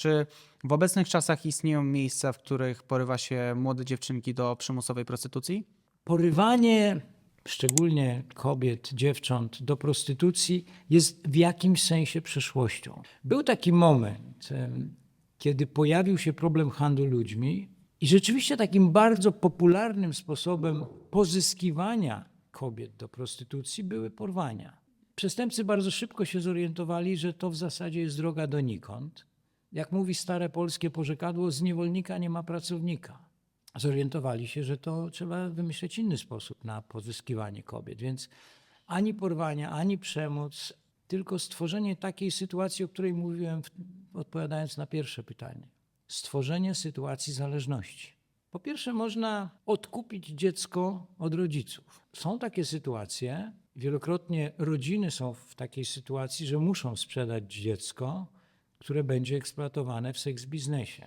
Czy w obecnych czasach istnieją miejsca, w których porywa się młode dziewczynki do przymusowej prostytucji? Porywanie, szczególnie kobiet, dziewcząt, do prostytucji jest w jakimś sensie przeszłością. Był taki moment, kiedy pojawił się problem handlu ludźmi, i rzeczywiście takim bardzo popularnym sposobem pozyskiwania kobiet do prostytucji były porwania. Przestępcy bardzo szybko się zorientowali, że to w zasadzie jest droga donikąd. Jak mówi stare polskie porzekadło, z niewolnika nie ma pracownika zorientowali się, że to trzeba wymyśleć inny sposób na pozyskiwanie kobiet. Więc ani porwania, ani przemoc, tylko stworzenie takiej sytuacji, o której mówiłem, odpowiadając na pierwsze pytanie. Stworzenie sytuacji zależności. Po pierwsze, można odkupić dziecko od rodziców. Są takie sytuacje, wielokrotnie rodziny są w takiej sytuacji, że muszą sprzedać dziecko, które będzie eksploatowane w seks biznesie.